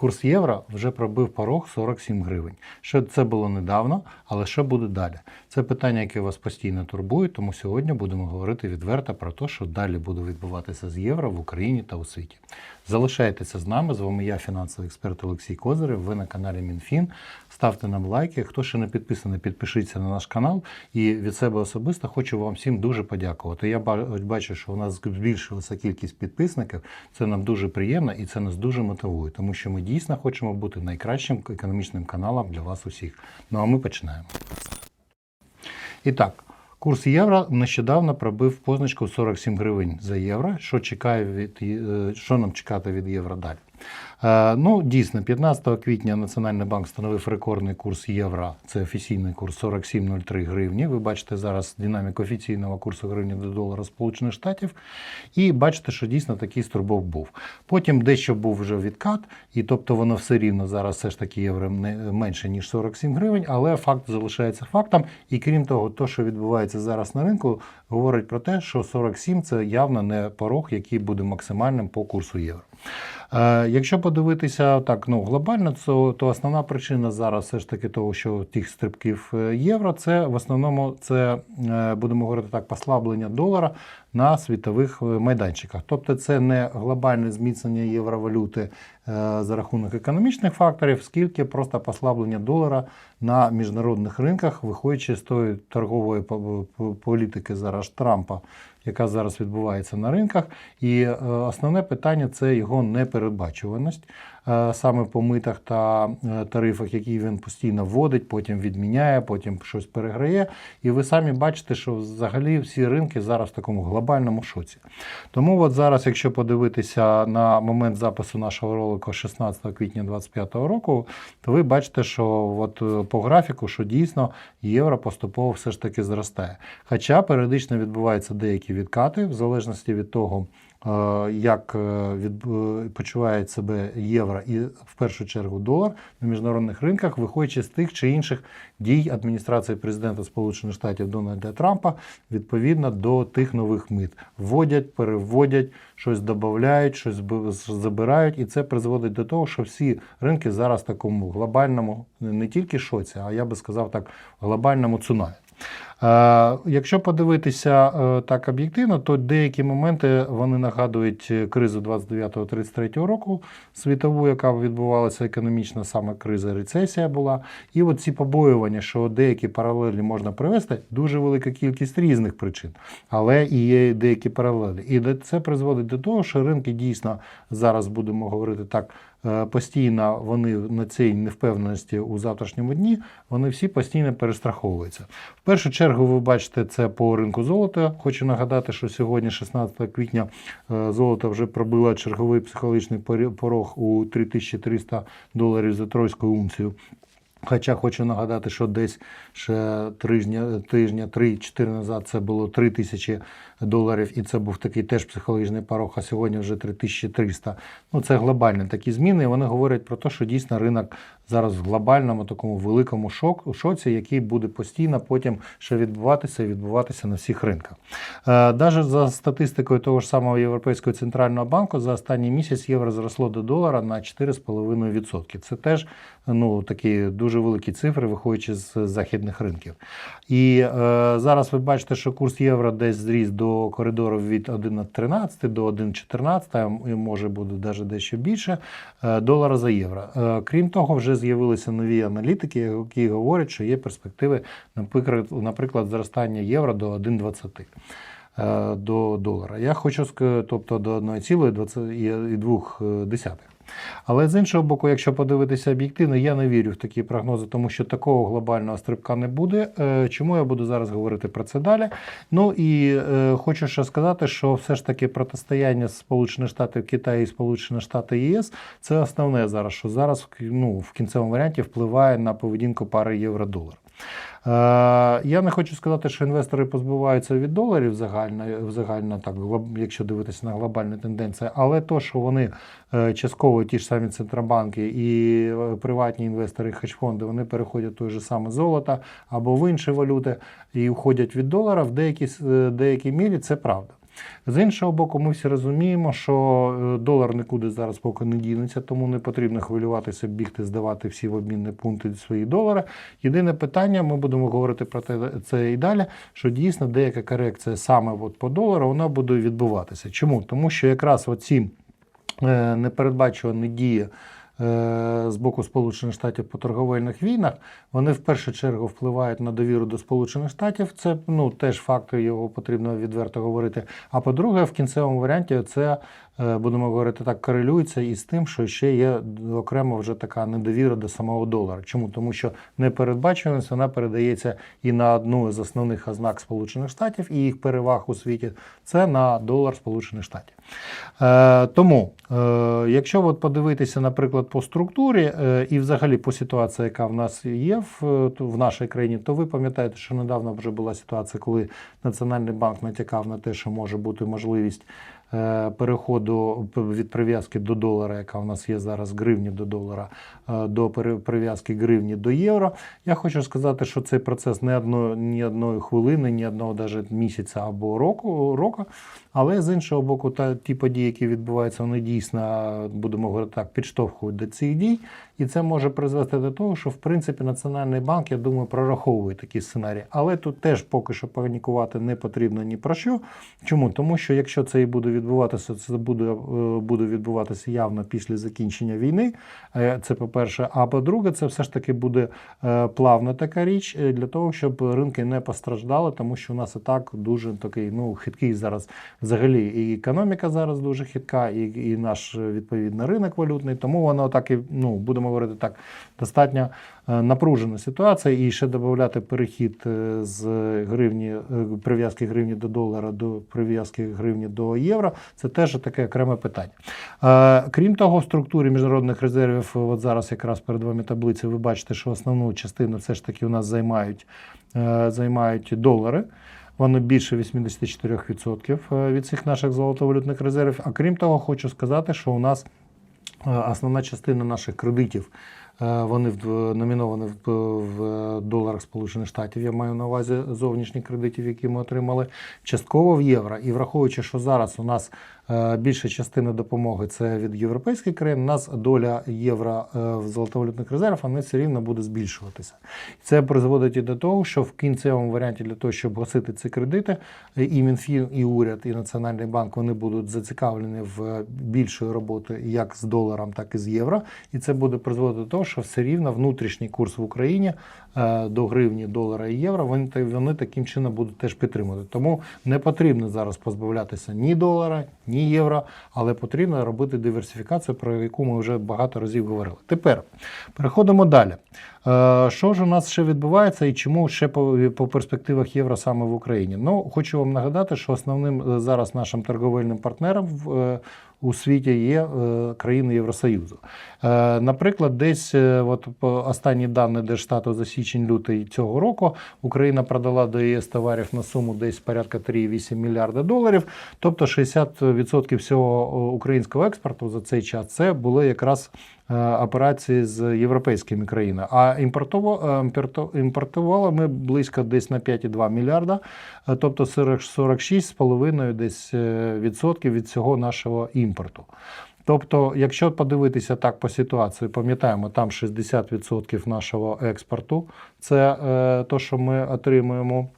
Курс євро вже пробив порог 47 гривень. Що це було недавно, але що буде далі? Це питання, яке вас постійно турбує, тому сьогодні будемо говорити відверто про те, що далі буде відбуватися з євро в Україні та у світі. Залишайтеся з нами. З вами я, фінансовий експерт Олексій Козирев. Ви на каналі МінФін. Ставте нам лайки. Хто ще не підписаний, підпишіться на наш канал. І від себе особисто хочу вам всім дуже подякувати. Я бачу, що у нас збільшилася кількість підписників. Це нам дуже приємно і це нас дуже мотивує, тому що ми дійсно хочемо бути найкращим економічним каналом для вас усіх. Ну а ми починаємо. І так, курс євро нещодавно пробив позначку 47 гривень за євро. Що чекає від е, що нам чекати від євро далі? Е, Ну, дійсно, 15 квітня Національний банк встановив рекордний курс євро. Це офіційний курс 47,03 гривні. Ви бачите зараз динаміку офіційного курсу гривні до долара Сполучених Штатів. І бачите, що дійсно такий стрибок був. Потім дещо був вже відкат, і тобто воно все рівно зараз все ж таки євро не менше ніж 47 гривень, але факт залишається фактом. І крім того, то, що відбувається зараз на ринку, говорить про те, що 47 це явно не порог, який буде максимальним по курсу євро. Е, Якщо подивитися так ну, глобально, то, то основна причина зараз все ж таки того, що тих стрибків е, євро, це в основному це е, будемо говорити так, послаблення долара на світових майданчиках. Тобто це не глобальне зміцнення євровалюти за рахунок економічних факторів, скільки просто послаблення долара на міжнародних ринках, виходячи з тої торгової по- по- політики зараз Трампа, яка зараз відбувається на ринках. І е, основне питання це його непередбачуваність е, саме по митах та е, тарифах, які він постійно вводить, потім відміняє, потім щось переграє. І ви самі бачите, що взагалі всі ринки зараз в такому глобальному шоці. Тому от зараз, якщо подивитися на момент запису нашого ролику 16 квітня 2025 року, то ви бачите, що от е, по графіку, що дійсно євро поступово все ж таки зростає. Хоча періодично відбуваються деякі відкати, в залежності від того, е, як е, від, е, себе євро і в першу чергу долар на міжнародних ринках, виходячи з тих чи інших дій адміністрації президента Сполучених Штатів Дональда Трампа відповідно до тих нових мит. Вводять, переводять, щось додають, щось забирають, і це призводить до того, що всі ринки зараз такому глобальному не тільки шоці, а я би сказав так, глобальному цунамі. Е, Якщо подивитися е, так об'єктивно, то деякі моменти вони нагадують е, кризу 29-33 року світову, яка відбувалася економічна саме криза, рецесія була. І от ці побоювання, що деякі паралелі можна привести, дуже велика кількість різних причин, але і є деякі паралелі. І це призводить до того, що ринки дійсно зараз будемо говорити так. Постійно вони на цій невпевненості у завтрашньому дні вони всі постійно перестраховуються. В першу чергу, ви бачите це по ринку золота. Хочу нагадати, що сьогодні, 16 квітня, е, золото вже пробило черговий психологічний порог у 3300 доларів за тройську унцію. Хоча хочу нагадати, що десь ще тижня, тижня 3-4 назад це було 3 тисячі доларів, і це був такий теж психологічний порог, а сьогодні вже 3300. Ну, це глобальні такі зміни, і вони говорять про те, що дійсно ринок зараз в глобальному такому великому шок, шоці, який буде постійно потім ще відбуватися і відбуватися на всіх ринках. Е, Даже за статистикою того ж самого Європейського центрального банку за останній місяць євро зросло до долара на 4,5%. Це теж ну, такі дуже великі цифри, виходячи з західних ринків. І е, зараз ви бачите, що курс євро десь зріс до коридору від 1,13 до 1,14, і може буде навіть дещо більше е, долара за євро. Е, крім того, вже з'явилися нові аналітики, які говорять, що є перспективи, наприклад, зростання євро до 1,20 е, до долара. Я хочу тобто до 1,22. Але з іншого боку, якщо подивитися об'єктивно, я не вірю в такі прогнози, тому що такого глобального стрибка не буде. Е, Чому я буду зараз говорити про це далі? Ну і е, хочу ще сказати, що все ж таки протистояння Сполучених Штатів Китаю і Сполучені Штати ЄС це основне зараз, що зараз ну, в кінцевому варіанті впливає на поведінку пари євро-долар. Е, Я не хочу сказати, що інвестори позбуваються від доларів загально, загально так, якщо дивитися на глобальні тенденції, але то, що вони е, частково ті ж самі центробанки і е, приватні інвестори, хедж-фонди, вони переходять в той же саме золото або в інші валюти і уходять від долара, в деякій, деякій мірі це правда. З іншого боку, ми всі розуміємо, що е, долар нікуди зараз поки не дінеться, тому не потрібно хвилюватися, бігти, здавати всі в обмінні пункти свої долари. Єдине питання, ми будемо говорити про те- це і далі, що дійсно деяка корекція саме от по долару вона буде відбуватися. Чому? Тому що якраз оці е, непередбачувані дії з боку Сполучених Штатів по торговельних війнах, вони в першу чергу впливають на довіру до Сполучених Штатів. Це ну теж фактор, його потрібно відверто говорити. А по-друге, в кінцевому варіанті це е, будемо говорити так, корелюється із тим, що ще є окремо вже така недовіра до самого долара. Чому? Тому що непередбачуваність вона передається і на одну з основних ознак Сполучених Штатів і їх переваг у світі це на долар Сполучених Штатів. Е, тому, е, якщо от подивитися, наприклад, по структурі е, і взагалі по ситуації, яка в нас є в, е, в нашій країні, то ви пам'ятаєте, що недавно вже була ситуація, коли Національний банк натякав на те, що може бути можливість переходу від прив'язки до долара, яка в нас є зараз гривні до долара, е, до прив'язки гривні до євро. Я хочу сказати, що цей процес не одно, ні одної хвилини, ні одного даже місяця або року, року. Але з іншого боку, та ті події, які відбуваються, вони дійсно, будемо говорити так, підштовхують до цих дій. І це може призвести до того, що в принципі Національний банк, я думаю, прораховує такі сценарії. Але тут теж поки що панікувати не потрібно ні про що. Чому? Тому що якщо це і буде відбуватися, це буде, е, буде відбуватися явно після закінчення війни. Е, Це по-перше. А по-друге, це все ж таки буде е, плавна така річ для того, щоб ринки не постраждали, тому що у нас і так дуже такий ну хиткий зараз взагалі і економіка зараз дуже хитка, і, і наш відповідно ринок валютний. Тому воно так і ну будемо говорити так, достатньо е, напружена ситуація. І ще додати перехід е, з гривні е, прив'язки гривні до долара до прив'язки гривні до євро. Це теж таке окреме питання. Крім того, в структурі міжнародних резервів, от зараз якраз перед вами таблиця, ви бачите, що основну частину все ж таки у нас займають, займають долари. Воно більше 84% е, від цих наших золотовалютних резервів. А крім того, хочу сказати, що у нас основна частина наших кредитів. Е, Вони номіновані в, в доларах Сполучених Штатів. Я маю на увазі зовнішні кредитів, які ми отримали частково в євро. І враховуючи, що зараз у нас е, більша частина допомоги це від європейських країн, у нас доля євро е, в золотовалютних резервах вона все рівно буде збільшуватися. Це призводить і до того, що в кінцевому варіанті для того, щоб гасити ці кредити, е, і Мінфін, і уряд, і Національний банк вони будуть зацікавлені в більшої роботи як з доларом, так і з євро. І це буде призводити до того, що все рівно внутрішній курс в Україні е, до гривні, долара і євро, вони, вони таким чином будуть теж підтримувати. Тому не потрібно зараз позбавлятися ні долара, ні євро, але потрібно робити диверсифікацію, про яку ми вже багато разів говорили. Тепер переходимо далі. Е, Що ж у нас ще відбувається і чому ще по, по перспективах євро саме в Україні? Ну, хочу вам нагадати, що основним е, зараз нашим торговельним партнером в, у світі є е, країни Євросоюзу. Е, Наприклад, десь е, от останні дані Держстату за січень-лютий цього року Україна продала до ЄС товарів на суму десь порядка 3,8 мільярда доларів. Тобто 60% всього українського експорту за цей час це були якраз операції з європейськими країнами. А е, імпортували ми близько десь на 5,2 мільярда, е, тобто 40 46,5 десь е, відсотків від всього нашого імпорту. Тобто, якщо подивитися так по ситуації, пам'ятаємо, там 60% нашого експорту це е, то, що ми отримуємо.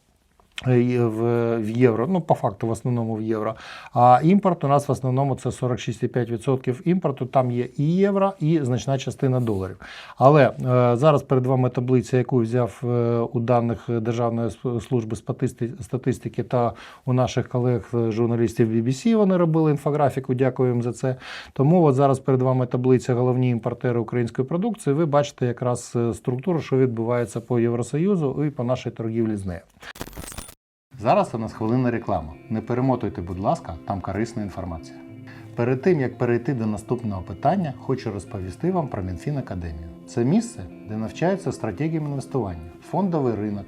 Е, В, євро, ну по факту в основному в євро. А імпорт у нас в основному це 46,5% імпорту. Там є і євро, і значна частина доларів. Але е, зараз перед вами таблиця, яку взяв е, у даних Державної служби статистики та у наших колег е, BBC. Вони робили інфографіку. Дякуємо за це. Тому от зараз перед вами таблиця головні імпортери української продукції. Ви бачите якраз е, структуру, що відбувається по Євросоюзу і по нашій торгівлі з нею. Зараз у нас хвилина реклама. Не перемотуйте, будь ласка, там корисна інформація. Перед тим як перейти до наступного питання, хочу розповісти вам про Мінфін Академію. Це місце, де навчаються стратегіям інвестування, фондовий ринок,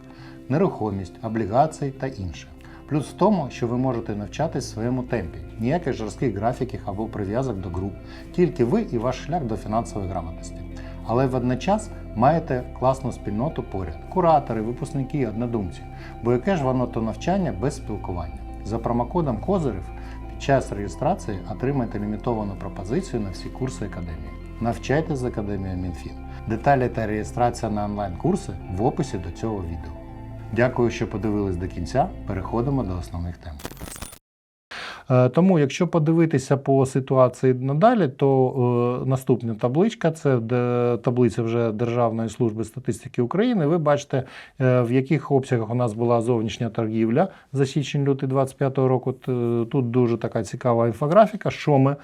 нерухомість, облігації та інше. Плюс в тому, що ви можете навчатись в своєму темпі, ніяких жорстких графіків або прив'язок до груп, тільки ви і ваш шлях до фінансової грамотності. Але водночас маєте класну спільноту поряд, куратори, випускники, однодумці. Бо яке ж воно то навчання без спілкування? За промокодом Козирів час реєстрації отримайте лімітовану пропозицію на всі курси академії. Навчайтесь з академією МінФін. Деталі та реєстрація на онлайн-курси в описі до цього відео. Дякую, що подивились до кінця. Переходимо до основних тем. Е, Тому, якщо подивитися по ситуації надалі, то е, наступна табличка це таблиця вже Державної служби статистики України. Ви бачите, е, в яких обсягах у нас була зовнішня торгівля за січень-лютий 2025 року. Тут дуже така цікава інфографіка, що ми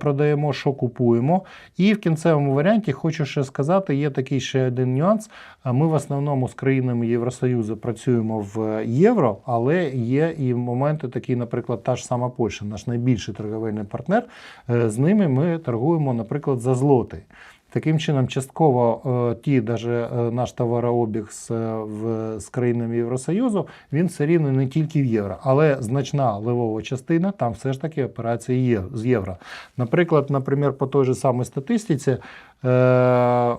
продаємо, що купуємо. І в кінцевому варіанті хочу ще сказати, є такий ще один нюанс. А Ми в основному з країнами Євросоюзу працюємо в євро, але є і моменти такі, наприклад, та ж сама Польща, наш найбільший торговельний партнер. Е, З ними ми торгуємо, наприклад, за злоти. Таким чином, частково е, ті, даже е, наш товарообіг з, е, в, з країнами Євросоюзу, він все рівно не тільки в євро, але значна левова частина там все ж таки операції є з євро. Наприклад, наприклад, по той же самій статистиці. Е, е,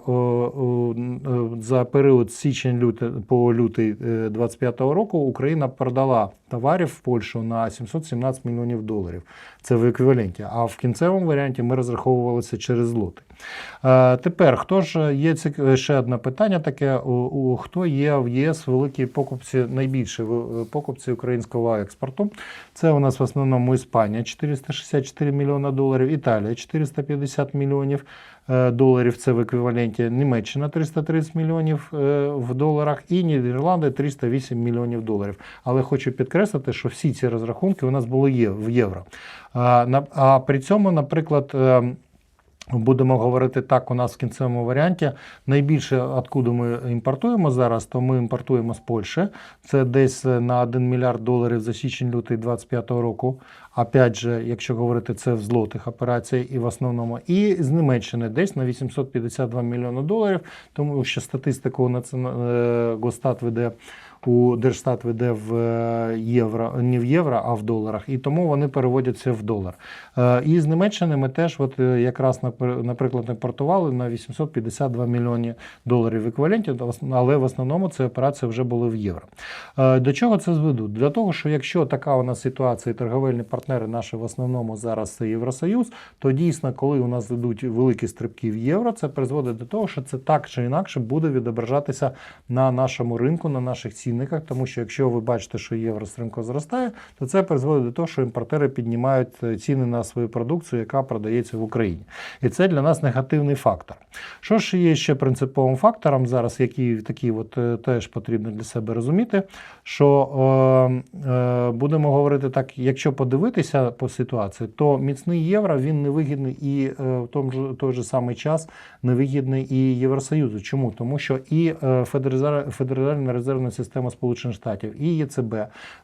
За період січень лютий по лютий 2025 року Україна продала товарів в Польщу на 717 мільйонів доларів. Це в еквіваленті. А в кінцевому варіанті ми розраховувалися через злоти. Е, Тепер хто ж є ще одне питання таке: у, хто є в ЄС великі покупці, найбільші покупці українського експорту? Це у нас в основному Іспанія 464 мільйона доларів, Італія 450 мільйонів е, доларів. Це в еквіваленті Німеччина 330 мільйонів е, в доларах і Нідерланди 308 мільйонів доларів. Але хочу підкреслити, що всі ці розрахунки у нас були є в євро. А, при цьому, наприклад. Е, Будемо говорити так, у нас в кінцевому варіанті найбільше, откуда ми імпортуємо зараз, то ми імпортуємо з Польщі. Це десь на 1 мільярд доларів за січень-лютий 2025 року. Опять же, якщо говорити це в злотих операцій і в основному, і з Німеччини десь на 852 мільйони доларів, тому що статистику націона- е, Гостат веде у Держстат веде в е, євро, не в євро, а в доларах, і тому вони переводяться в долар. Е, І з Німеччини ми теж, от е, якраз напр- наприклад, імпортували на 852 мільйони доларів в еквіваленті, але в основному ці операції вже були в євро. До чого це зведу? Для того, що якщо така у нас ситуація, і торговельні партнери наші в основному зараз це Євросоюз, то дійсно, коли у нас йдуть великі стрибки в євро, це призводить до того, що це так чи інакше буде відображатися на нашому ринку, на наших цінниках. Тому що якщо ви бачите, що євро стрімко зростає, то це призводить до того, що імпортери піднімають е, ціни на свою продукцію, яка продається в Україні. І це для нас негативний фактор. Що ж є ще принциповим фактором зараз, який такий от е, теж потрібно для себе розуміти, що е, е, будемо говорити так, якщо подивитися по ситуації, то міцний євро він невигідний і е, в тому ж той же самий час невигідний і Євросоюзу. Чому? Тому що і е, Федеральна резервна система Сполучених Штатів і ЄЦБ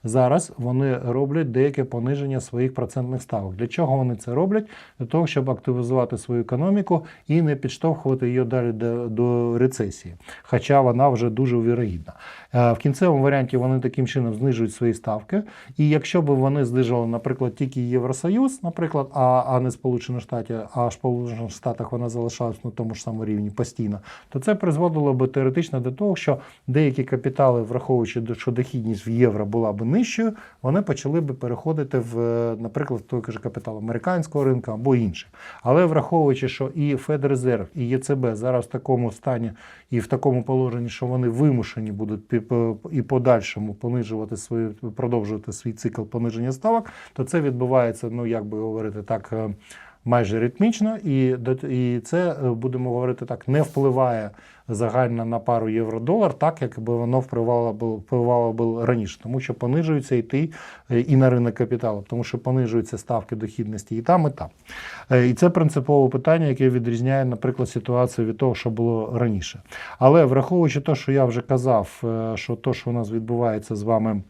зараз вони роблять деяке пониження своїх процентних ставок. Для чого вони це роблять? Для того, щоб активізувати свою економіку і не підштовхувати її далі до, до рецесії. Хоча вона вже дуже вірогідна. Е, В кінцевому варіанті вони таким чином знижують свої ставки. І якщо б вони знижували, наприклад, тільки Євросоюз, наприклад, а, а не Сполучені Штати, а в Сполучених Штатах вона залишалась на тому ж самому рівні постійно, то це призводило б теоретично до того, що деякі капітали, враховуючи, що дохідність в євро була б нижчою, вони почали б переходити в, е, наприклад, той же капітал американського ринку або інших. Але враховуючи, що і Федрезерв, і ЄЦБ зараз в такому стані і в такому положенні, що вони вимушені будуть і подальшому понижувати свою, продовжувати свій цикл пониження ставок, то це відбувається, ну як би говорити так. Майже ритмічно, і, і це е, будемо говорити так, не впливає загально на пару євро-долар, так як би воно впливало б впливало б раніше, тому що понижується йти е, і на ринок капіталу, тому що понижуються ставки дохідності і там, і там. Е, І це принципове питання, яке відрізняє, наприклад, ситуацію від того, що було раніше. Але враховуючи те, що я вже казав, що те, що у нас відбувається з вами.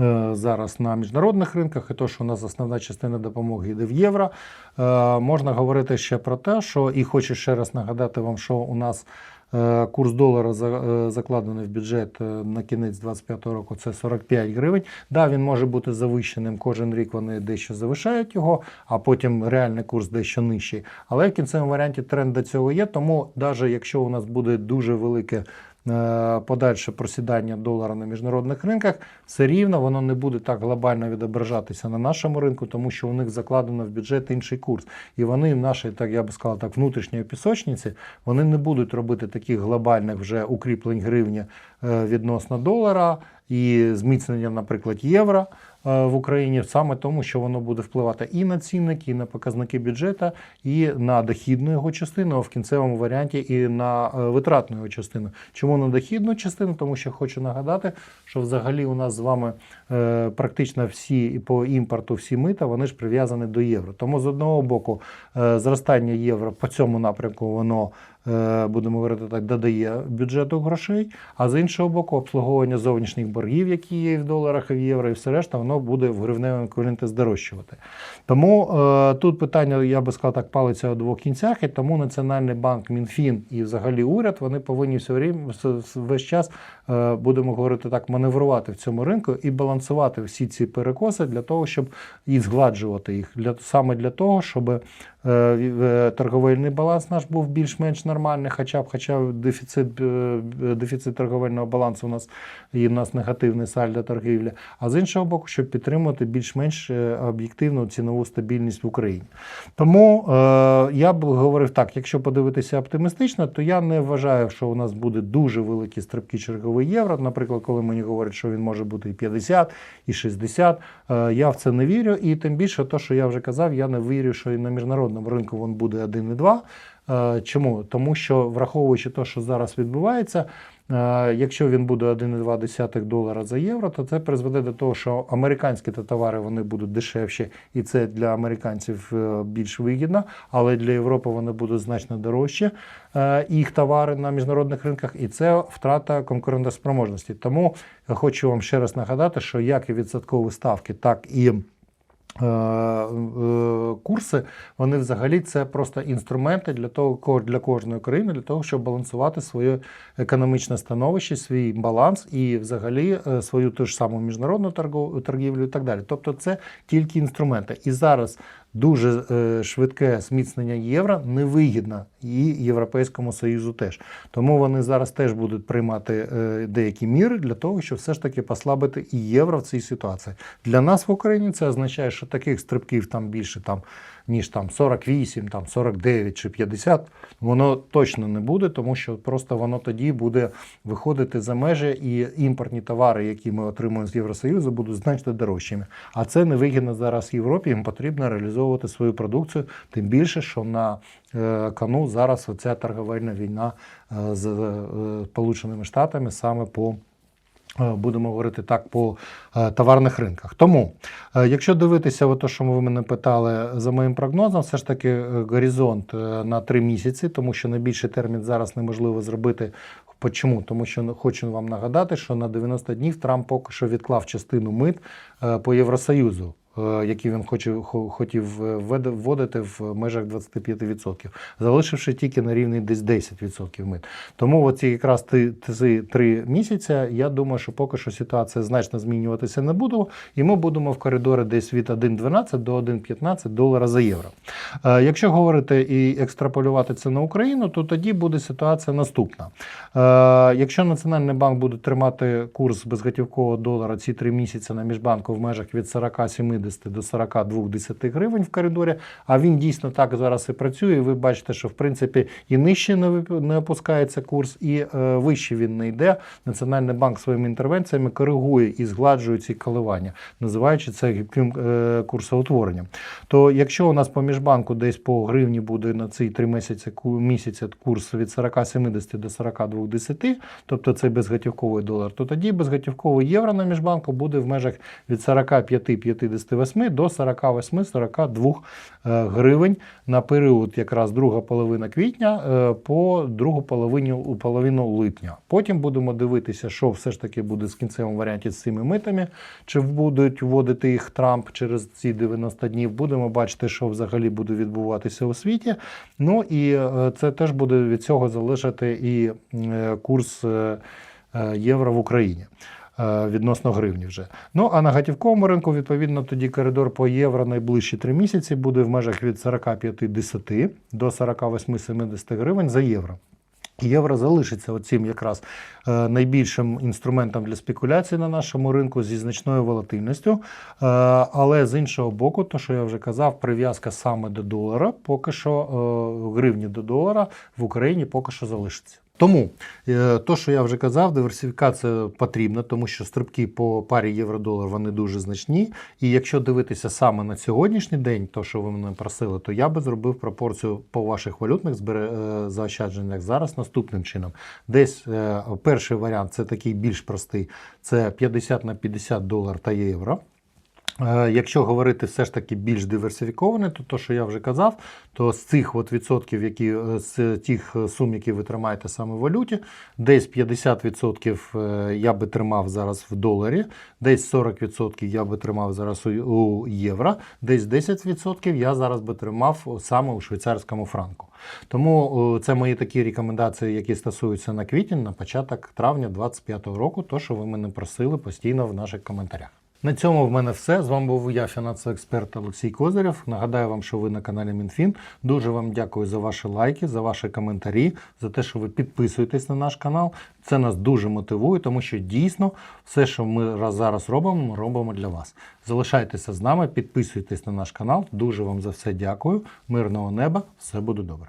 Е, Зараз на міжнародних ринках, і то, що у нас основна частина допомоги йде в євро, е, можна говорити ще про те, що і хочу ще раз нагадати вам, що у нас е, курс долара за- закладений в бюджет на кінець 2025 року це 45 гривень. Да, він може бути завищеним. Кожен рік вони дещо завишають його, а потім реальний курс дещо нижчий. Але в кінцевому варіанті тренд до цього є. Тому навіть якщо у нас буде дуже велике подальше просідання долара на міжнародних ринках, все рівно воно не буде так глобально відображатися на нашому ринку, тому що у них закладено в бюджет інший курс. І вони, наші, так я би сказав, так, внутрішньої пісочниці, вони не будуть робити таких глобальних вже укріплень гривні е, відносно долара і зміцнення, наприклад, євро е, в Україні, саме тому, що воно буде впливати і на цінники, і на показники бюджету, і на дохідну його частину, а в кінцевому варіанті і на е, витратну його частину. Чому на дохідну частину? Тому що хочу нагадати, що взагалі у нас з вами е, практично всі по імпорту, всі мита, вони ж прив'язані до євро. Тому з одного боку е, зростання євро по цьому напрямку воно. Е, Будемо говорити так, додає бюджету грошей, а з іншого боку, обслуговування зовнішніх боргів, які є в доларах, і в євро, і все решта, воно буде в гривневому еквіваленті здорожчувати. Тому е, тут питання, я би сказав так, палиться у двох кінцях, і тому Національний банк, Мінфін і взагалі уряд вони повинні все весь час, е, будемо говорити так, маневрувати в цьому ринку і балансувати всі ці перекоси для того, щоб і згладжувати їх. Для, саме для того, щоб торговельний баланс наш був більш-менш нормальний, хоча б хоча дефіцит, е, дефіцит торговельного балансу у нас і в нас негативний сальдо торгівлі. А з іншого боку, щоб підтримувати більш-менш е, об'єктивну цінову стабільність в Україні. Тому е, я б говорив так: якщо подивитися оптимістично, то я не вважаю, що у нас буде дуже великі стрибки черговий євро. Наприклад, коли мені говорять, що він може бути і 50, і 60, е, я в це не вірю. І тим більше, то, що я вже казав, я не вірю, що і на міжнародному ринку він буде 1,2. Е, Чому? Тому що враховуючи те, що зараз відбувається, якщо він буде 1,2 долара за євро, то це призведе до того, що американські та товари вони будуть дешевші, і це для американців е, більш вигідно, але для Європи вони будуть значно дорожчі, е, їх товари на міжнародних ринках, і це втрата конкурентоспроможності. Тому я хочу вам ще раз нагадати, що як і відсоткові ставки, так і е, е, курси, вони взагалі це просто інструменти для того, для кожної країни, для того, щоб балансувати своє економічне становище, свій баланс і взагалі е, свою ту ж саму міжнародну торгівлю і так далі. Тобто це тільки інструменти. І зараз дуже е, швидке зміцнення євро невигідно і Європейському Союзу теж. Тому вони зараз теж будуть приймати е, деякі міри для того, щоб все ж таки послабити і євро в цій ситуації. Для нас в Україні це означає, що таких стрибків там більше там. Ніж там 48, там 49 чи 50, воно точно не буде, тому що просто воно тоді буде виходити за межі, і імпортні товари, які ми отримуємо з Євросоюзу, будуть значно дорожчими. А це невигідно зараз Європі. Їм потрібно реалізовувати свою продукцію, тим більше, що на е, кону зараз оця торговельна війна е, з е, Сполученими Штатами саме по. Е, Будемо говорити так по е, товарних ринках. Тому, е, якщо дивитися, те, що ви мене питали за моїм прогнозом, все ж таки горизонт на три місяці, тому що найбільший термін зараз неможливо зробити. Чому? Тому що ну, хочу вам нагадати, що на 90 днів Трамп поки що відклав частину мит по Євросоюзу. Е, Які він хоче, хотів е, вводити в межах 25%, залишивши тільки на рівні десь 10% мит. Тому оці якраз ці три місяці, я думаю, що поки що ситуація значно змінюватися не буде, і ми будемо в коридорі десь від 1,12 до 1,15 долара за євро. Е, Якщо говорити і екстраполювати це на Україну, то тоді буде ситуація наступна. Якщо Національний банк буде тримати курс безготівкового долара ці три місяці на міжбанку в межах від 40,70 до 42,10 гривень в коридорі, а він дійсно так зараз і працює. Ви бачите, що в принципі і нижче не опускається курс, і е, вище він не йде. Національний банк своїми інтервенціями коригує і згладжує ці коливання, називаючи це гибким е, курсоутворенням. То якщо у нас по міжбанку десь по гривні буде на ці три місяці місяця курс від 40,70 до 42,10, тобто це безготівковий долар, то тоді безготівковий євро на міжбанку буде в межах від 45-58 до 48-42 е, гривень на період якраз друга половина квітня е, по другу половину, половину липня. Потім будемо дивитися, що все ж таки буде з кінцевим варіанті з цими митами, чи будуть вводити їх Трамп через ці 90 днів. Будемо бачити, що взагалі буде відбуватися у світі. Ну і е, це теж буде від цього залежати і курс євро в Україні. Е, Відносно гривні вже. Ну а на готівковому ринку, відповідно, тоді коридор по євро найближчі три місяці буде в межах від 45-10 до 48-70 гривень за євро. Євро залишиться оцим якраз е, найбільшим інструментом для спекуляції на нашому ринку зі значною волатильністю. Е, але з іншого боку, то що я вже казав, прив'язка саме до долара, поки що гривні до долара в Україні поки що залишиться. Тому е, то, що я вже казав, диверсифікація потрібна, тому що стрибки по парі євро-долар вони дуже значні. І якщо дивитися саме на сьогоднішній день, то що ви мене просили, то я би зробив пропорцію по ваших валютних е, заощадженнях зараз наступним чином. Десь е, перший варіант це такий більш простий: це 50 на 50 долар та євро. Е, Якщо говорити все ж таки більш диверсифіковане, то то, що я вже казав, то з цих от відсотків, які е, з тих е, сум, які ви тримаєте саме в валюті, десь 50% е, я би тримав зараз в доларі, десь 40% я би тримав зараз у, євро, десь 10% я зараз би тримав саме у швейцарському франку. Тому це мої такі рекомендації, які стосуються на квітень, на початок травня 2025 року, то що ви мене просили постійно в наших коментарях. На цьому в мене все. З вами був я, фінансовий експерт Олексій Козирєв. Нагадаю вам, що ви на каналі МінФін. Дуже вам дякую за ваші лайки, за ваші коментарі, за те, що ви підписуєтесь на наш канал. Це нас дуже мотивує, тому що дійсно все, що ми зараз робимо, ми робимо для вас. Залишайтеся з нами, підписуйтесь на наш канал. Дуже вам за все дякую. Мирного неба, все буде добре.